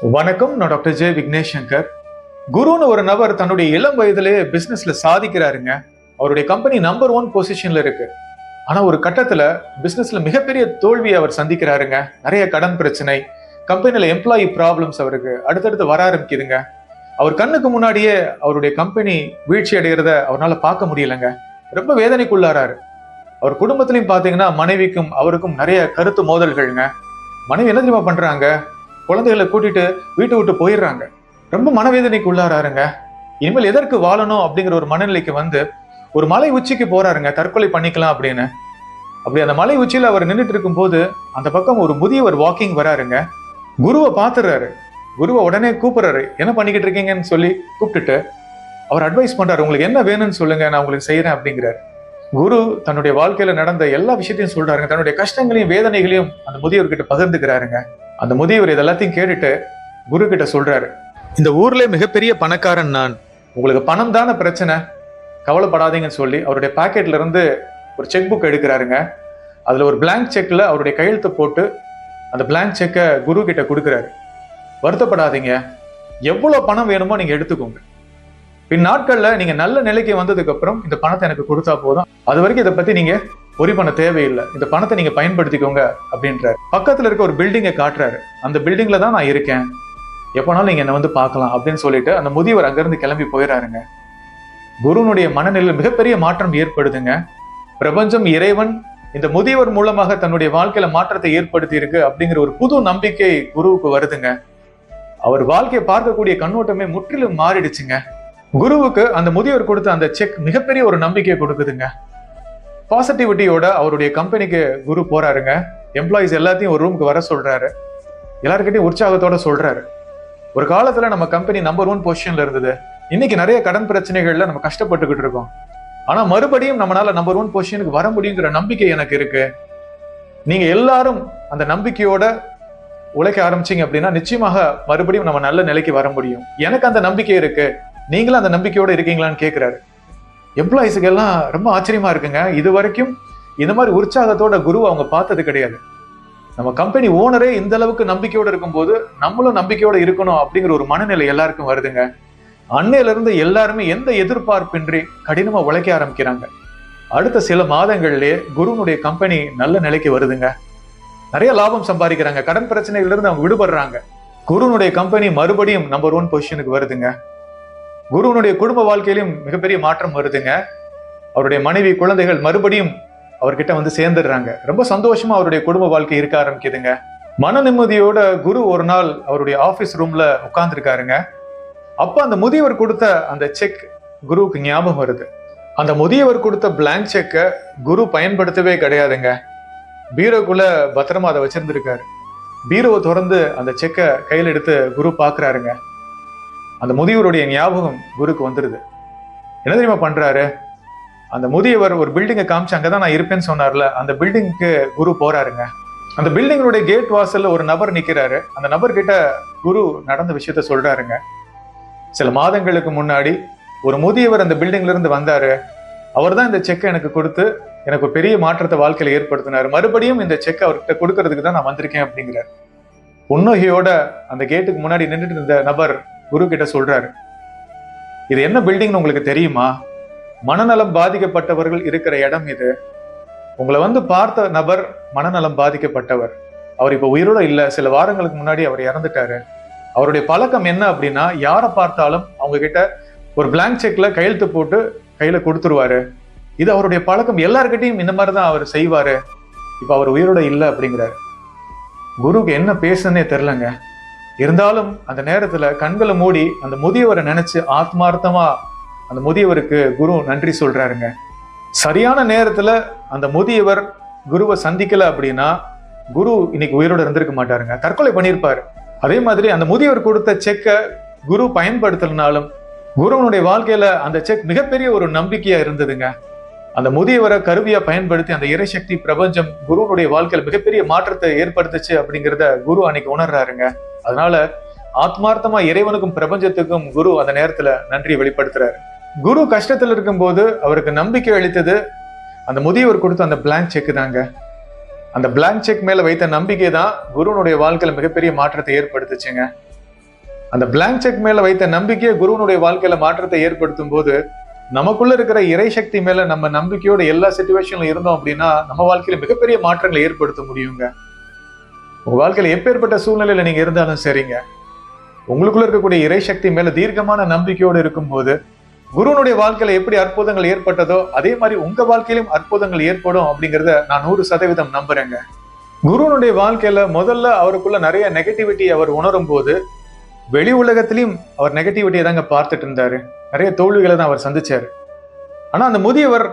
வணக்கம் நான் doctor J. Vignesh Shankar குருன்னு ஒரு நபர் தன்னுடைய இளம் வயதிலேயே பிஸ்னஸ்ல சாதிக்கிறாருங்க. அவருடைய கம்பெனி நம்பர் ஒன் பொசிஷன்ல இருக்கு. ஆனா ஒரு கட்டத்துல பிஸ்னஸ்ல மிகப்பெரிய தோல்வியை அவர் சந்திக்கிறாருங்க. நிறைய கடன் பிரச்சனை கம்பெனில எம்ப்ளாயி ப்ராப்ளம்ஸ் அவருக்கு அடுத்தடுத்து வர ஆரம்பிக்குதுங்க. அவர் கண்ணுக்கு முன்னாடியே அவருடைய கம்பெனி வீழ்ச்சி அடைகிறத அவரால் பார்க்க முடியலங்க. ரொம்ப வேதனைக்குள்ளாராரு. அவர் குடும்பத்திலையும் பார்த்தீங்கன்னா மனைவிக்கும் அவருக்கும் நிறைய கருத்து மோதல்கள்ங்க. மனைவி என்ன தெரியுமா பண்றாங்க? குழந்தைகளை கூட்டிட்டு வீட்டை விட்டு போயிடுறாங்க. ரொம்ப மனவேதனைக்கு உள்ளாராருங்க. இனிமேல் எதற்கு வாழணும் அப்படிங்கிற ஒரு மனநிலைக்கு வந்து ஒரு மலை உச்சிக்கு போறாருங்க. தற்கொலை பண்ணிக்கலாம் அப்படின்னு. அப்படி அந்த மலை உச்சியில அவர் நின்றுட்டு இருக்கும்போது அந்த பக்கம் ஒரு முதியவர் வாக்கிங் வராருங்க. குருவை பார்த்துறாரு குருவை உடனே கூப்பிடுறாரு. என்ன பண்ணிக்கிட்டு இருக்கீங்கன்னு சொல்லி கூப்பிட்டுட்டு அவர் அட்வைஸ் பண்றாரு. உங்களுக்கு என்ன வேணும்னு சொல்லுங்க. நான் உங்களுக்கு செய்யறேன் அப்படிங்கிறாரு. குரு தன்னுடைய வாழ்க்கையில நடந்த எல்லா விஷயத்தையும் சொல்றாருங்க. தன்னுடைய கஷ்டங்களையும் வேதனைகளையும் அந்த முதியவர்கிட்ட பகிர்ந்துக்கிறாருங்க. அந்த முதியவர் இதெல்லாத்தையும் கேட்டுட்டு குரு கிட்ட சொல்றாரு இந்த ஊர்ல மிகப்பெரிய பணக்காரன் நான். உங்களுக்கு பணம் தானே பிரச்சனை? கவலைப்படாதீங்கன்னு சொல்லி அவருடைய பாக்கெட்ல இருந்து ஒரு செக் புக் எடுக்கிறாருங்க. அதுல ஒரு பிளாங்க் செக்ல அவருடைய கையெழுத்து போட்டு அந்த பிளாங்க் செக்கை குரு கிட்ட கொடுக்குறாரு. வருத்தப்படாதீங்க. எவ்வளோ பணம் வேணுமோ நீங்க எடுத்துக்கோங்க. பின் நாட்களில் நீங்க நல்ல நிலைக்கு வந்ததுக்கு அப்புறம் இந்த பணத்தை எனக்கு கொடுத்தா போதும். அது வரைக்கும் இதை பத்தி நீங்க ஒரி பண்ண தேவையில்லை. இந்த பணத்தை நீங்க பயன்படுத்திக்கோங்க அப்படின்றாரு. பக்கத்துல இருக்க ஒரு பில்டிங்கை காட்டுறாரு. அந்த பில்டிங்ல தான் நான் இருக்கேன். எப்போனாலும் நீங்க என்ன வந்து பார்க்கலாம் அப்படின்னு சொல்லிட்டு அந்த முதியவர் அங்கிருந்து கிளம்பி போயிடறாருங்க குருனுடைய மனநிலையில் மிகப்பெரிய மாற்றம் ஏற்படுதுங்க. பிரபஞ்சம் இறைவன் இந்த முதியவர் மூலமாக தன்னுடைய வாழ்க்கையில மாற்றத்தை ஏற்படுத்தி இருக்கு அப்படிங்கிற ஒரு புது நம்பிக்கை குருவுக்கு வருதுங்க. அவர் வாழ்க்கையை பார்க்கக்கூடிய கண்ணோட்டமே முற்றிலும் மாறிடுச்சுங்க. குருவுக்கு அந்த முதியவர் கொடுத்த அந்த செக் மிகப்பெரிய ஒரு நம்பிக்கையை கொடுக்குதுங்க. பாசிட்டிவிட்டியோட அவருடைய கம்பெனிக்கு குரு போறாருங்க. எம்ப்ளாயிஸ் எல்லாத்தையும் ஒரு ரூமுக்கு வர சொல்றாரு. எல்லாருக்கிட்டையும் உற்சாகத்தோட சொல்றாரு. ஒரு காலத்துல நம்ம கம்பெனி நம்பர் ஒன் பொசிஷன்ல இருந்தது. இன்னைக்கு நிறைய கடன் பிரச்சனைகள்ல நம்ம கஷ்டப்பட்டுக்கிட்டு இருக்கோம். ஆனா மறுபடியும் நம்மளால நம்பர் ஒன் பொசிஷனுக்கு வர முடியுங்கிற நம்பிக்கை எனக்கு இருக்கு. நீங்க எல்லாரும் அந்த நம்பிக்கையோட உழைக்க ஆரம்பிச்சிங்க அப்படின்னா நிச்சயமாக மறுபடியும் நம்ம நல்ல நிலைக்கு வர முடியும். எனக்கு அந்த நம்பிக்கை இருக்கு. நீங்களும் அந்த நம்பிக்கையோட இருக்கீங்களான்னு கேட்கிறாரு எம்ப்ளாயிஸுக்கெல்லாம் ரொம்ப ஆச்சரியமாக இருக்குங்க. இது வரைக்கும் இந்த மாதிரி உற்சாகத்தோட குரு அவங்க பார்த்தது கிடையாது. நம்ம கம்பெனி ஓனரே இந்த அளவுக்கு நம்பிக்கையோடு இருக்கும்போது நம்மளும் நம்பிக்கையோடு இருக்கணும் அப்படிங்கிற ஒரு மனநிலை எல்லாருக்கும் வருதுங்க. அன்னையிலிருந்து எல்லாருமே எந்த எதிர்பார்ப்பின்றி கடினமாக உழைக்க ஆரம்பிக்கிறாங்க. அடுத்த சில மாதங்கள்லயே குருனுடைய கம்பெனி நல்ல நிலைக்கு வருதுங்க. நிறைய லாபம் சம்பாதிக்கிறாங்க. கடன் பிரச்சனைகள்ல இருந்து அவங்க விடுபடுறாங்க. குருனுடைய கம்பெனி மறுபடியும் நம்பர் ஒன் பொசிஷனுக்கு வருதுங்க. குருவனுடைய குடும்ப வாழ்க்கையிலும் மிகப்பெரிய மாற்றம் வருதுங்க. அவருடைய மனைவி குழந்தைகள் மறுபடியும் அவர்கிட்ட வந்து சேர்ந்துடுறாங்க. ரொம்ப சந்தோஷமா அவருடைய குடும்ப வாழ்க்கை இருக்க ஆரம்பிக்குதுங்க. மன நிம்மதியோட குரு ஒரு நாள் அவருடைய ஆபீஸ் ரூம்ல உட்கார்ந்துருக்காருங்க. அப்ப அந்த முதியவர் கொடுத்த அந்த செக் குருவுக்கு ஞாபகம் வருது. அந்த முதியவர் கொடுத்த பிளாங்க் செக்கை குரு பயன்படுத்தவே கிடையாதுங்க. பீரோக்குள்ள பத்திரமா அதை வச்சிருந்திருக்காரு. பீரோவை திறந்து அந்த செக்கை கையில் எடுத்து குரு பாக்குறாருங்க அந்த முதியவருடைய ஞாபகம் குருக்கு வந்துடுது என்ன தெரியுமா பண்றாரு? அந்த முதியவர் ஒரு பில்டிங்கை காமிச்சு அங்கே தான் நான் இருப்பேன்னு சொன்னார்ல அந்த பில்டிங்க்கு குரு போறாருங்க. அந்த பில்டிங்களுடைய கேட் வாசல்ல ஒரு நபர் நிற்கிறாரு அந்த நபர்கிட்ட குரு நடந்த விஷயத்த சொல்றாருங்க. சில மாதங்களுக்கு முன்னாடி ஒரு முதியவர் அந்த பில்டிங்ல இருந்து வந்தாரு. அவர் தான் இந்த செக்கை எனக்கு கொடுத்து எனக்கு ஒரு பெரிய மாற்றத்தை வாழ்க்கையில் ஏற்படுத்தினார். மறுபடியும் இந்த செக் அவர்கிட்ட கொடுக்கறதுக்கு தான் நான் வந்திருக்கேன் அப்படிங்கிறார். புன்னகையோட அந்த கேட்டுக்கு முன்னாடி நின்றுட்டு இருந்த நபர் குரு கிட்ட சொல்றாரு. இது என்ன பில்டிங்னு உங்களுக்கு தெரியுமா? மனநலம் பாதிக்கப்பட்டவர்கள் இருக்கிற இடம் இது. உங்களை வந்து பார்த்த நபர் மனநலம் பாதிக்கப்பட்டவர். அவர் இப்ப உயிரோட இல்ல. சில வாரங்களுக்கு முன்னாடி அவர் இறந்துட்டாரு. அவருடைய பழக்கம் என்ன அப்படின்னா யாரை பார்த்தாலும் அவங்க கிட்ட ஒரு பிளாங்க் செக்ல கையெழுத்து போட்டு கையில கொடுத்துருவாரு. இது அவருடைய பழக்கம். எல்லார்கிட்டையும் இந்த மாதிரி தான் அவர் செய்வாரு. இப்ப அவர் உயிரோட இல்லை அப்படிங்கிறாரு. குருக்கு என்ன பேசுன்னே தெரிலங்க. இருந்தாலும் அந்த நேரத்துல கண்களை மூடி அந்த முதியவரை நினைச்சு ஆத்மார்த்தமா அந்த முதியவருக்கு குரு நன்றி சொல்றாருங்க. சரியான நேரத்துல அந்த முதியவர் குருவை சந்திக்கல அப்படின்னா குரு இன்னைக்கு உயிரோட இருந்திருக்க மாட்டாருங்க. தற்கொலை பண்ணியிருப்பாரு. அதே மாதிரி அந்த முதியவர் கொடுத்த செக்கை குரு பயன்படுத்தலனாலும் குருவனுடைய வாழ்க்கையில அந்த செக் மிகப்பெரிய ஒரு நம்பிக்கையா இருந்ததுங்க. அந்த முதியவரை கருவியா பயன்படுத்தி அந்த இறைசக்தி பிரபஞ்சம் குருவனுடைய வாழ்க்கையில் மிகப்பெரிய மாற்றத்தை ஏற்படுத்துச்சு அப்படிங்கிறத குரு அன்னைக்கு உணர்றாருங்க. அதனால ஆத்மார்த்தமா இறைவனுக்கும் பிரபஞ்சத்துக்கும் குரு அந்த நேரத்துல நன்றி வெளிப்படுத்துறாரு. குரு கஷ்டத்துல இருக்கும்போது அவருக்கு நம்பிக்கை அளித்தது அந்த முதியவர் கொடுத்த அந்த பிளாங்க் செக் தாங்க. அந்த பிளாங்க் செக் மேல வைத்த நம்பிக்கை தான் குருனுடைய வாழ்க்கையில மிகப்பெரிய மாற்றத்தை ஏற்படுத்துச்சுங்க. அந்த பிளாங்க் செக் மேல வைத்த நம்பிக்கையை குருவனுடைய வாழ்க்கையில மாற்றத்தை ஏற்படுத்தும் போது நமக்குள்ள இருக்கிற இறை சக்தி மேல நம்ம நம்பிக்கையோட எல்லா சுச்சுவேஷன்ல இருந்தோம் அப்படின்னா நம்ம வாழ்க்கையில மிகப்பெரிய மாற்றங்களை ஏற்படுத்த முடியுங்க. உங்கள் வாழ்க்கையில் எப்பேற்பட்ட சூழ்நிலையில் நீங்கள் இருந்தாலும் சரிங்க. உங்களுக்குள்ள இருக்கக்கூடிய இறை சக்தி மேலே தீர்க்கமான நம்பிக்கையோடு இருக்கும்போது குருனுடைய வாழ்க்கையில எப்படி அற்புதங்கள் ஏற்பட்டதோ அதே மாதிரி உங்க வாழ்க்கையிலும் அற்புதங்கள் ஏற்படும் அப்படிங்கிறத நான் நூறு சதவீதம் நம்புறேங்க. குருனுடைய வாழ்க்கையில முதல்ல அவருக்குள்ள நிறைய நெகட்டிவிட்டி அவர் உணரும் போது வெளி உலகத்திலையும் அவர் நெகட்டிவிட்டியை தாங்க பார்த்துட்டு இருந்தாரு. நிறைய தோல்விகளை தான் அவர் சந்திச்சாரு. ஆனா அந்த முதியவர்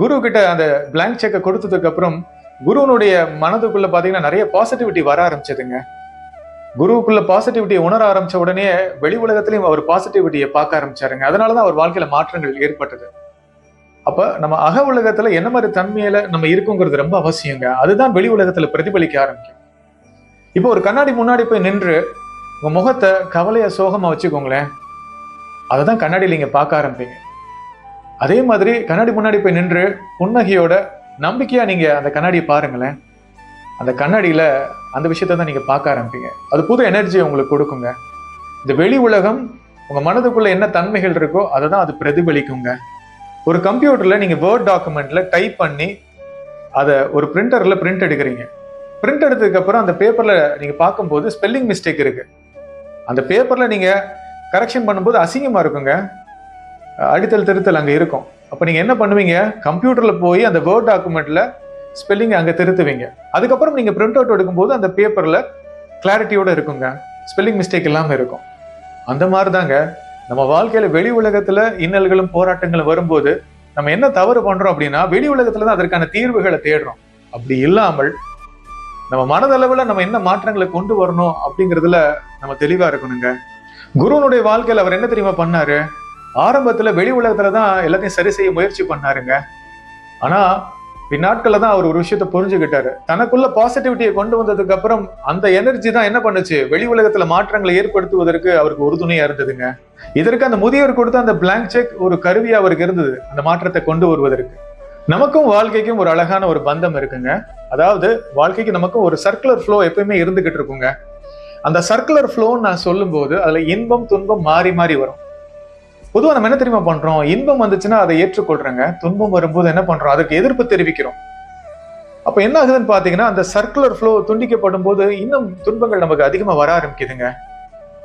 குரு கிட்ட அந்த பிளாங்க் செக்கை கொடுத்ததுக்கு அப்புறம் குருவனுடைய மனதுக்குள்ள பாத்தீங்கன்னா நிறைய பாசிட்டிவிட்டி வர ஆரம்பிச்சதுங்க. குருவுக்குள்ள பாசிட்டிவிட்டியை உணர ஆரம்பிச்ச உடனே வெளி உலகத்திலையும் அவர் பாசிட்டிவிட்டியை பார்க்க ஆரம்பிச்சாருங்க. அதனாலதான் அவர் வாழ்க்கையில மாற்றங்கள் ஏற்பட்டது. அப்ப நம்ம அக உலகத்துல என்ன மாதிரி தன்மையில நம்ம இருக்குங்கிறது ரொம்ப அவசியங்க. அதுதான் வெளி உலகத்துல பிரதிபலிக்க ஆரம்பிக்கும். இப்போ ஒரு கண்ணாடி முன்னாடி போய் நின்று உங்க முகத்தை கவலைய சோகமா வச்சுக்கோங்களேன். அதை தான் கண்ணாடியில் நீங்க பார்க்க ஆரம்பிப்பீங்க. அதே மாதிரி கண்ணாடி முன்னாடி போய் நின்று புன்னகையோட நம்பிக்கையாக நீங்கள் அந்த கண்ணாடியை பாருங்களேன். அந்த கண்ணாடியில் அந்த விஷயத்தை தான் நீங்கள் பார்க்க ஆரம்பிப்பீங்க. அது புது எனர்ஜியை உங்களுக்கு கொடுக்குங்க. இந்த வெளி உலகம் உங்கள் மனதுக்குள்ளே என்ன தன்மைகள் இருக்கோ அதை தான் அது பிரதிபலிக்குங்க. ஒரு கம்ப்யூட்டரில் நீங்கள் வேர்ட் டாக்குமெண்ட்டில் டைப் பண்ணி அதை ஒரு பிரிண்டரில் பிரிண்ட் எடுக்கிறீங்க. பிரிண்ட் எடுத்ததுக்கப்புறம் அந்த பேப்பரில் நீங்கள் பார்க்கும்போது ஸ்பெல்லிங் மிஸ்டேக் இருக்குது அந்த பேப்பரில் நீங்கள் கரெக்ஷன் பண்ணும்போது அசிங்கமாக இருக்குங்க. அடித்தல் திருத்தல் அங்கே இருக்கும். அப்போ நீங்கள் என்ன பண்ணுவீங்க? கம்ப்யூட்டரில் போய் அந்த வேர்ட் டாக்குமெண்ட்டில் ஸ்பெல்லிங் அங்கே திருத்துவீங்க. அதுக்கப்புறம் நீங்கள் பிரிண்ட் அவுட் எடுக்கும்போது அந்த பேப்பரில் கிளாரிட்டியோடு இருக்குங்க. ஸ்பெல்லிங் மிஸ்டேக் இல்லாமல் இருக்கும். அந்த மாதிரி தாங்க நம்ம வாழ்க்கையில் வெளி உலகத்தில் இன்னல்களும் போராட்டங்களும் வரும்போது நம்ம என்ன தவறு பண்ணுறோம் அப்படின்னா வெளி உலகத்தில் தான் அதற்கான தீர்வுகளை தேடுறோம். அப்படி இல்லாமல் நம்ம மனதளவில் நம்ம என்ன மாற்றங்களை கொண்டு வரணும் அப்படிங்கிறதுல நம்ம தெளிவாக இருக்கணுங்க. குருவனுடைய வாழ்க்கையில் அவர் என்ன தெரியுமா பண்ணாரு? ஆரம்பத்தில் வெளி உலகத்தில் தான் எல்லாத்தையும் சரி செய்ய முயற்சி பண்ணாருங்க. ஆனால் பின்னாட்களில் தான் அவர் ஒரு விஷயத்த புரிஞ்சுக்கிட்டாரு. தனக்குள்ள பாசிட்டிவிட்டியை கொண்டு வந்ததுக்கு அப்புறம் அந்த எனர்ஜி தான் என்ன பண்ணுச்சு? வெளி உலகத்துல மாற்றங்களை ஏற்படுத்துவதற்கு அவருக்கு உறுதுணையா இருந்ததுங்க. இதற்கு அந்த முதியவர் கொடுத்த அந்த பிளாங்க் செக் ஒரு கருவியா அவருக்கு இருந்தது. அந்த மாற்றத்தை கொண்டு வருவதற்கு. நமக்கும் வாழ்க்கைக்கும் ஒரு அழகான ஒரு பந்தம் இருக்குங்க. அதாவது வாழ்க்கைக்கு நமக்கும் ஒரு சர்க்குலர் ஃப்ளோ எப்பயுமே இருந்துகிட்டு இருக்குங்க. அந்த சர்க்குலர் ஃப்ளோன்னு நான் சொல்லும்போது அதுல இன்பம் துன்பம் மாறி மாறி வரும். பொதுவாக நம்ம என்ன தெரியுமா பண்றோம்? இன்பம் வந்துச்சுன்னா அதை ஏற்றுக்கொள்றோங்க. துன்பம் வரும்போது என்ன பண்றோம்? அதுக்கு எதிர்ப்பு தெரிவிக்கிறோம். அப்ப என்ன ஆகுதுன்னு பாத்தீங்கன்னா அந்த சர்க்குலர் ஃப்ளோ துண்டிக்கப்படும் போது இன்னும் துன்பங்கள் நமக்கு அதிகமா வர ஆரம்பிக்குதுங்க.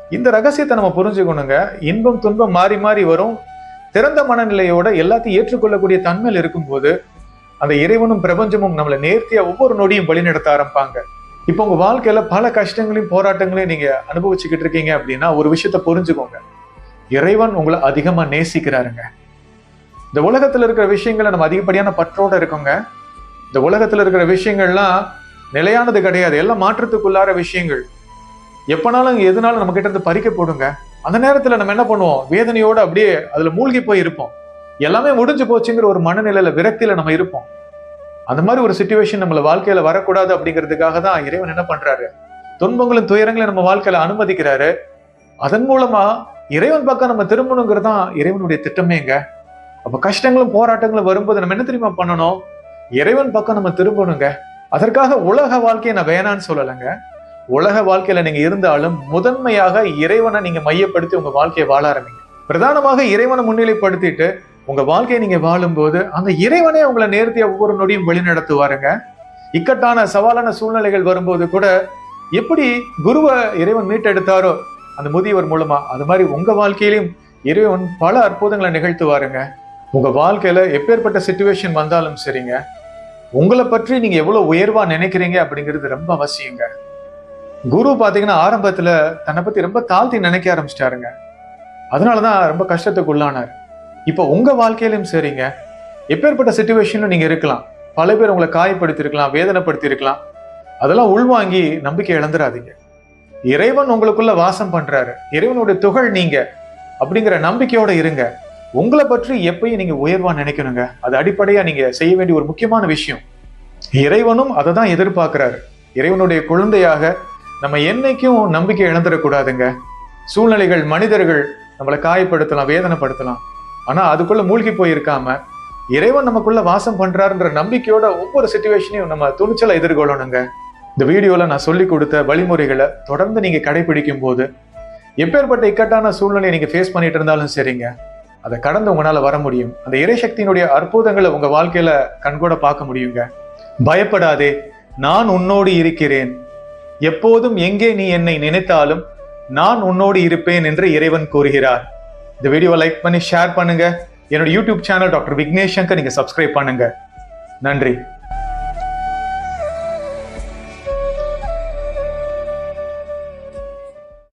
இந்த ரகசியத்தை நம்ம புரிஞ்சுக்கணுங்க. இன்பம் துன்பம் மாறி மாறி வரும். திறந்த மனநிலையோட எல்லாத்தையும் ஏற்றுக்கொள்ளக்கூடிய தன்மையில் இருக்கும்போது அந்த இறைவனும் பிரபஞ்சமும் நம்மளை நேர்த்தியா ஒவ்வொரு நொடியும் வழிநடத்த ஆரம்பிப்பாங்க. இப்போ உங்க வாழ்க்கையில பல கஷ்டங்களையும் போராட்டங்களையும் நீங்க அனுபவிச்சுக்கிட்டு இருக்கீங்க அப்படின்னா ஒரு விஷயத்த புரிஞ்சுக்கோங்க. இறைவன் உங்களை அதிகமாக நேசிக்கிறாருங்க. இந்த உலகத்தில் இருக்கிற விஷயங்களை நம்ம அதிகப்படியான பற்றோடு இருக்கோங்க. இந்த உலகத்தில் இருக்கிற விஷயங்கள்லாம் நிலையானது கிடையாது. எல்லாம் மாற்றத்துக்குள்ளார விஷயங்கள். எப்பனாலும் எதுனாலும் நம்ம கிட்ட இருந்து பறிக்க போடுங்க. அந்த நேரத்தில் நம்ம என்ன பண்ணுவோம்? வேதனையோடு அப்படியே அதில் மூழ்கி போய் இருப்போம். எல்லாமே முடிஞ்சு போச்சுங்கிற ஒரு மனநிலையில விரக்தியில நம்ம இருப்போம். அந்த மாதிரி ஒரு சுச்சுவேஷன் நம்மள வாழ்க்கையில வரக்கூடாது அப்படிங்கிறதுக்காக தான் இறைவன் என்ன பண்றாரு? துன்பங்களும் துயரங்களும் நம்ம வாழ்க்கையில அனுமதிக்கிறாரு. அதன் மூலமா இறைவன் பக்கம் நம்ம திரும்பணுங்கிறது தான் இறைவனுடைய திட்டமேங்க அப்ப கஷ்டங்களும் போராட்டங்களும் வரும்போது நம்ம என்ன தெரியுமா பண்ணணும்? இறைவன் பக்கம் நம்ம திரும்பணுங்க. அதற்காக உலக வாழ்க்கையை நான் வேணான்னு சொல்லலைங்க. உலக வாழ்க்கையில நீங்க இருந்தாலும் முதன்மையாக இறைவனை நீங்க மையப்படுத்தி உங்க வாழ்க்கையை வாழ ஆரம்பிங்க. பிரதானமாக இறைவனை முன்னிலைப்படுத்திட்டு உங்க வாழ்க்கையை நீங்க வாழும்போது அந்த இறைவனே உங்களை நேர்த்தியா ஒவ்வொரு நொடியும் வழிநடத்துவாருங்க. இக்கட்டான சவாலான சூழ்நிலைகள் வரும்போது கூட எப்படி குருவை இறைவன் மீட்டெடுத்தாரோ அந்த முதியவர் மூலமா அது மாதிரி உங்க வாழ்க்கையிலும் இறைவன் பல அற்புதங்களை நிகழ்த்துவாருங்க. உங்க வாழ்க்கையில எப்பேற்பட்ட சுச்சுவேஷன் வந்தாலும் சரிங்க. உங்களை பற்றி நீங்க எவ்வளவு உயர்வா நினைக்கிறீங்க அப்படிங்கிறது ரொம்ப அவசியங்க. குரு பாத்தீங்கன்னா ஆரம்பத்துல தன்னை பத்தி ரொம்ப தாழ்த்தி நினைக்க ஆரம்பிச்சிட்டாருங்க. அதனாலதான் ரொம்ப கஷ்டத்துக்கு உள்ளானார். இப்போ உங்க வாழ்க்கையிலும் சரிங்க. எப்பேற்பட்ட சுச்சுவேஷன்ல நீங்க இருக்கலாம். பல பேர் உங்களை காயப்படுத்தியிருக்கலாம் வேதனைப்படுத்தியிருக்கலாம். அதெல்லாம் உள்வாங்கி நம்பிக்கை இழந்துடாதீங்க இறைவன் உங்களுக்குள்ள வாசம் பண்றாரு. இறைவனுடைய துகள் நீங்க. அப்படிங்கிற நம்பிக்கையோட இருங்க. உங்களை பற்றி எப்பயும் நீங்க உயர்வா நினைக்கணுங்க. அது அடிப்படையா நீங்க செய்ய வேண்டிய ஒரு முக்கியமான விஷயம். இறைவனும் அதை தான் எதிர்பார்க்கிறாரு. இறைவனுடைய குழந்தையாக நம்ம என்னைக்கும் நம்பிக்கை இழந்துடக்கூடாதுங்க. சூழ்நிலைகள் மனிதர்கள் நம்மளை காயப்படுத்தலாம் வேதனைப்படுத்தலாம். ஆனா அதுக்குள்ள மூழ்கி போயிருக்காம இறைவன் நமக்குள்ள வாசம் பண்றாருன்ற நம்பிக்கையோட ஒவ்வொரு சுச்சுவேஷனையும் நம்ம துணிச்சலை எதிர்கொள்ளணுங்க. இந்த வீடியோவில் நான் சொல்லி கொடுத்த வழிமுறைகளை தொடர்ந்து நீங்கள் கடைபிடிக்கும் போது எப்பேற்பட்ட இக்கட்டான சூழ்நிலையை நீங்கள் ஃபேஸ் பண்ணிட்டு இருந்தாலும் சரிங்க. அதை கடந்து உங்களால் வர முடியும். அந்த இறைசக்தியினுடைய அற்புதங்களை உங்கள் வாழ்க்கையில் கண்கூட பார்க்க முடியுங்க. பயப்படாதே நான் உன்னோடு இருக்கிறேன். எப்போதும் எங்கே நீ என்னை நினைத்தாலும் நான் உன்னோடு இருப்பேன் என்று இறைவன் கூறுகிறார். இந்த வீடியோவை லைக் பண்ணி ஷேர் பண்ணுங்க. என்னோட YouTube channel doctor Vignesh Shankar நீங்கள் சப்ஸ்கிரைப் பண்ணுங்க. நன்றி.